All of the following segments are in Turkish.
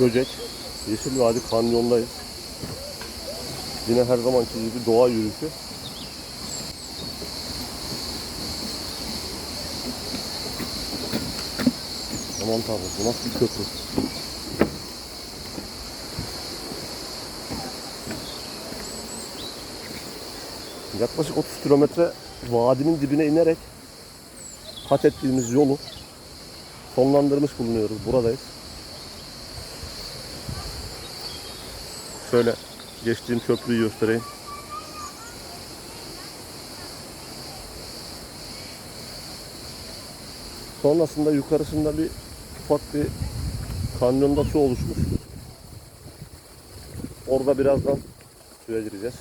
Göcek, Yeşil Vadi Kanyon'dayız. Yine her zamanki gibi doğa yürüyüşü. Aman tanrım bu nasıl bir köprü? Yaklaşık 30 kilometre vadinin dibine inerek kat ettiğimiz yolu sonlandırmış bulunuyoruz. Buradayız. Şöyle geçtiğim köprüyü göstereyim. Sonrasında yukarısında bir ufak bir kanyonda su oluşmuş. Orada birazdan suya gireceğiz.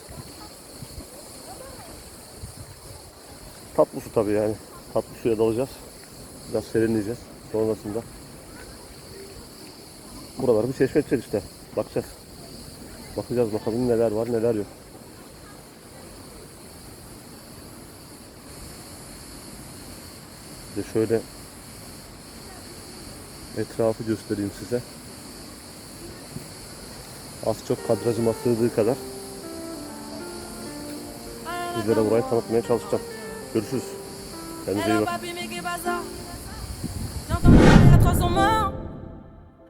Tatlı su tabii yani. Tatlı suya dalacağız. Biraz serinleyeceğiz. Sonrasında buraları bir keşfedeceğiz işte. Bakacağız. Bakacağız bakalım neler var neler yok. De şöyle etrafı göstereyim size. Az çok kadrajıma sığdığı kadar sizlere burayı tanıtmaya çalışacağım. Görüşürüz. Kendinize iyi bakın. à 300 morts.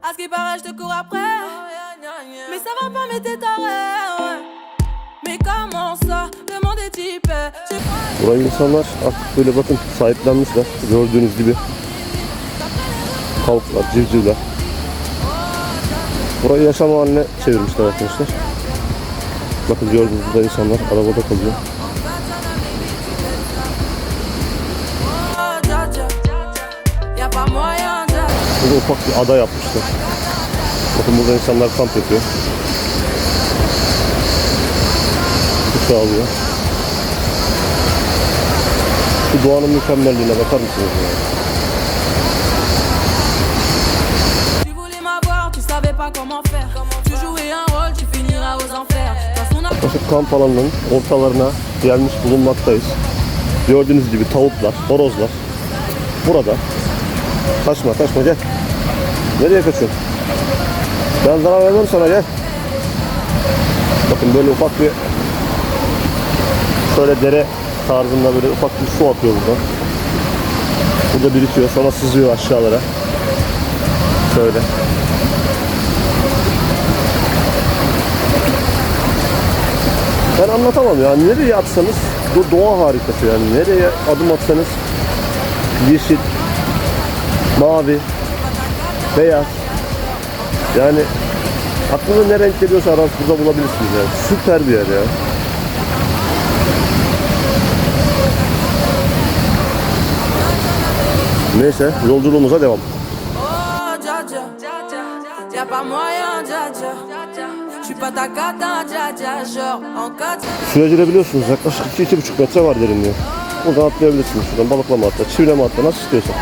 À ce qui paraît, je te cours après. Mais ça va pas, mais t'es taré. ouais. Mais comment ça typé. Je sais pas. Burayı insanlar artık böyle bakın sahiplenmişler. Gördüğünüz gibi. Tavuklar, civcivler. Burayı yaşam haline çevirmişler arkadaşlar. Bakın gördüğünüz burada insanlar arabada kalıyor. Burada ufak bir ada yapmışlar. Bakın burada insanlar kamp yapıyor. Su alıyor. Şu doğanın mükemmelliğine bakar mısınız ya? Tu voulais m'avoir, tu savais pas comment faire. Tu jouais un rôle, tu finiras aux enfers. Dans son Yaklaşık kamp alanının ortalarına gelmiş bulunmaktayız. Gördüğünüz gibi tavuklar, horozlar burada. Kaçma kaçma gel. Nereye kaçıyorsun? Ben zarar vermem sana gel. Bakın böyle ufak bir şöyle dere tarzında böyle ufak bir su akıyor buradan. Burada birikiyor sonra sızıyor aşağılara. Şöyle. Ben anlatamam ya. Nereye atsanız bu doğa harikası yani. Nereye adım atsanız yeşil, mavi, beyaz. Yani aklınıza ne renk geliyorsa aranız burada bulabilirsiniz yani. Süper bir yer ya. Neyse yolculuğumuza devam. Quatre. Suya girebiliyorsunuz. Yaklaşık 2-2,5 metre var derinliği. Buradan atlayabilirsiniz. Şuradan balıklama atla, çivileme atla nasıl istiyorsan.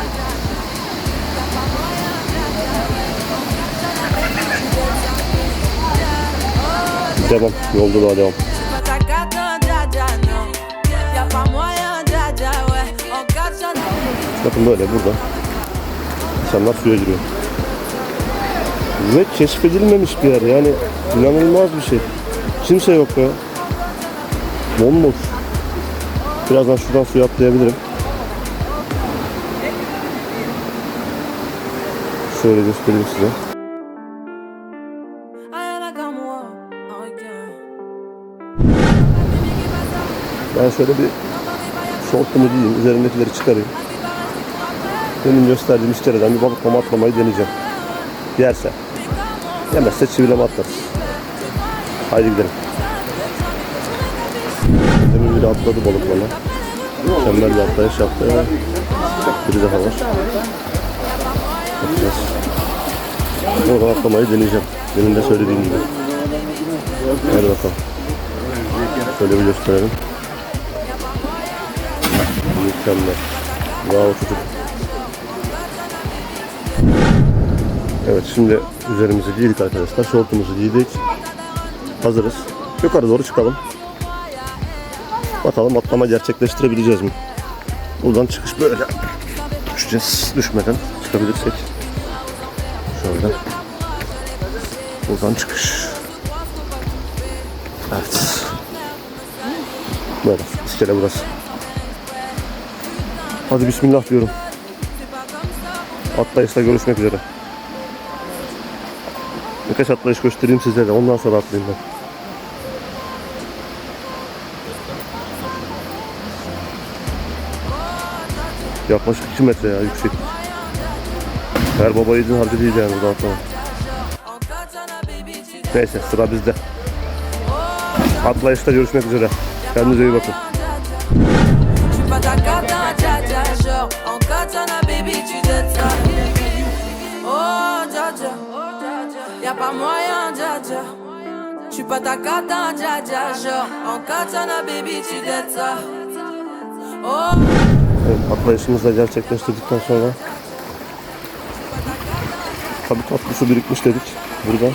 En quatre, dja, Bakın böyle burada. İnsanlar suya giriyor. Ve keşfedilmemiş bir yer yani inanılmaz bir şey. Kimse yok ya. Bomboş. Birazdan şuradan suya atlayabilirim. Şöyle göstereyim size. Ben şöyle bir şortumu giyeyim, üzerindekileri çıkarayım. Benim gösterdiğim iskeleden bir balıklama atlamayı deneyeceğim. Yerse. Yemezse çivileme atlarız. Haydi gidelim. Demin biri atladı balıklama. Mükemmel bir atlayış yaptı. Biri daha var. Bakacağız. Oradan atlamayı deneyeceğim. Benim de söylediğim gibi. Hadi bakalım. Şöyle bir gösterelim. Mükemmel. Bravo çocuk. Evet şimdi üzerimizi giydik arkadaşlar. Şortumuzu giydik. Hazırız. Yukarı doğru çıkalım. Bakalım atlama gerçekleştirebileceğiz mi? Buradan çıkış böyle. Düşeceğiz. Düşmeden çıkabilirsek. Şöyle. Buradan çıkış. Evet. Böyle iskele burası. Hadi bismillah diyorum. Atlayışta görüşmek üzere. Birkaç atlayış göstereyim size de ondan sonra atlayayım ben. Yaklaşık 2 metre ya yüksek. Her baba yiğidin harcı değil yani burada atlama. Neyse sıra bizde. Atlayışta görüşmek üzere. Kendinize iyi bakın. Y'a pas moyen, dja dja. Je suis pas ta cata, dja dja, genre en katana, baby, tu jettes ça. Oh, Evet, da gerçekleştirdikten sonra tabii tatlı su birikmiş dedik. Buradan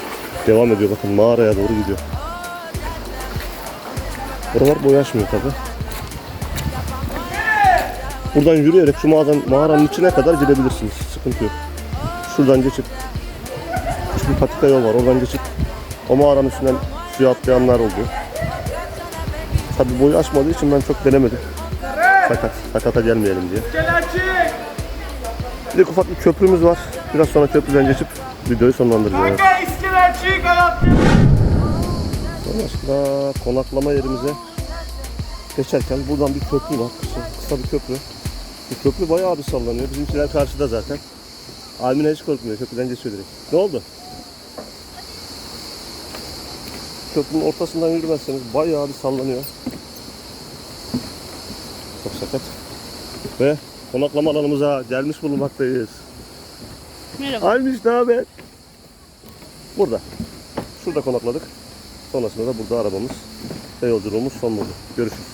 devam ediyor bakın mağaraya doğru gidiyor. Buralar boyaşmıyor tabi. Buradan yürüyerek şu mağaranın, mağaranın içine kadar gidebilirsiniz. Sıkıntı yok. Şuradan geçip küçük bir patika yol var. Oradan geçip o mağaranın üstünden suya atlayanlar oluyor. Tabi boyu aşmadığı için ben çok denemedim. Sakat, sakata gelmeyelim diye. Bir de ufak bir köprümüz var. Biraz sonra köprüden geçip videoyu sonlandıracağız. Sonrasında konaklama yerimize geçerken buradan bir köprü var. Kısa, kısa bir köprü. Bu köprü bayağı bir sallanıyor. Bizimkiler karşıda zaten. Amine hiç korkmuyor. Köprüden geçiyor direkt. Ne oldu? Köprünün ortasından yürümezseniz bayağı bir sallanıyor. Çok sakat. Ve konaklama alanımıza gelmiş bulunmaktayız. Merhaba. Almış ne haber? Burada. Şurada konakladık. Sonrasında da burada arabamız ve yolculuğumuz son buldu. Görüşürüz.